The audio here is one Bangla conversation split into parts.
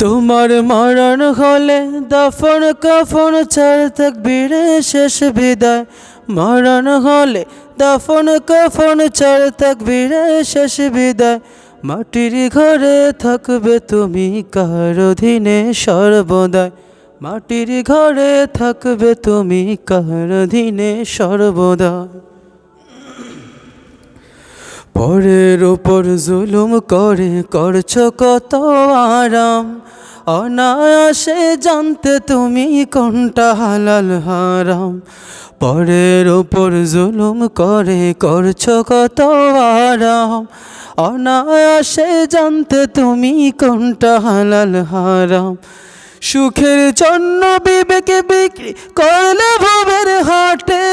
তোমার মরণ হলে দফন কফন ছাড় থাকবিরে শেষ বিদায়। মরণ হলে দফন কফন ছাড় থাকবিরে শেষ বিদায়। মাটির ঘরে থাকবে তুমি কার অধীনে সর্বদায় মাটির ঘরে থাকবে তুমি কার অধীনে সর্বদায় পরের ওপর জুলুম করে করছ কত আরাম? অনায়াসে জানতে তুমি কোনটা হালাল হারাম। পরের ওপর জুলুম করে করছ কত আরাম। অনায়াসে জানতে তুমি কোনটা হালাল হারাম। সুখের জন্য বিবেকে বিক্রি করলে ভবের হাটে।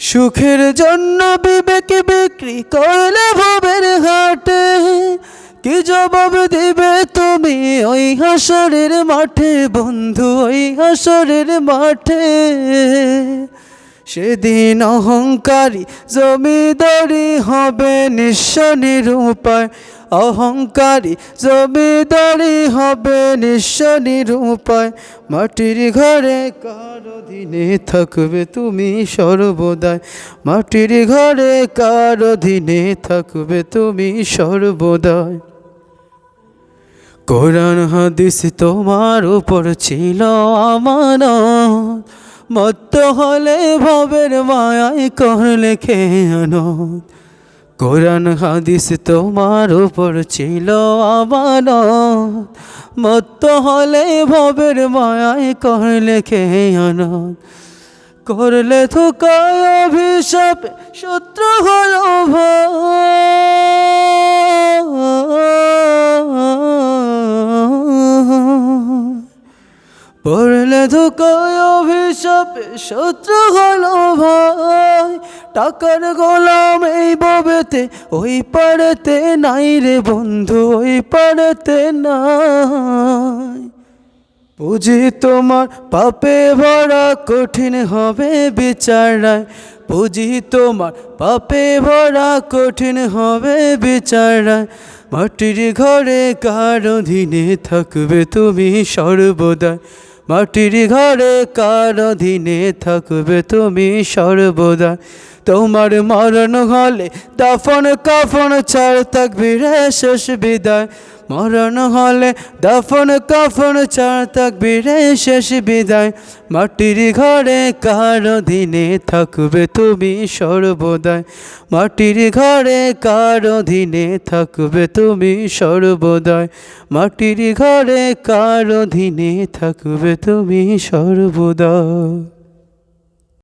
সুখের জন্য বিবেকে বিক্রি করলে ভবের হাটে। কি জবাব দিবে তুমি ওই হাসরের মাঠে? বন্ধু, ওই হাসরের মাঠে। সেদিন অহংকারী জমিদারি হবে নিঃস্ব নিরূপায়। অহংকারী জমিদারি হবে নিঃস্ব নিরূপায়। মাটির ঘরে কার অধীনে থাকবে তুমি সর্বদাই? মাটির ঘরে কার অধীনে থাকবে তুমি সর্বদাই? কোরআন হাদিস তোমার উপর ছিল আমানত। মত্ত হলে ভবের মায়ায় করলে খেয়ানত। কোরআন হাদিস তোমার উপর ছিল আমানত। মত্ত হলে ভবের মায়ায় করলে খেয়ানত। করলে থুকায় অভিশাপ, শত্রু হলো ভয়। পড়লে ধোকায় অভিশাপে শত্রু হলো ভাই টাকার গোলাম এই ববেতে, ওই পাড়েতে নাই রে বন্ধু, ওই পাড়েতে নাই। পুঁজি তোমার পাপে ভরা কঠিন হবে বিচারায়। বুঝি তোমার পাপে ভরা কঠিন হবে বিচারায়। মাটির ঘরে কার অধীনে থাকবে তুমি সর্বদা মাটির ঘরে কার অধীনে থাকবে তুমি সর্বদা? তোমার মরণ হলে দাফন কাফন ছাড় থাকবি রে শেষ বিদায়। মরণ হলে দাফন কাফন ছাড় থাকবি রে শেষ বিদায়। মাটির ঘরে কার অধীনে থাকবে তুমি সর্বদাই? মাটির ঘরে কার অধীনে থাকবে তুমি সর্বদাই? মাটির ঘরে কার অধীনে থাকবে তুমি সর্বদা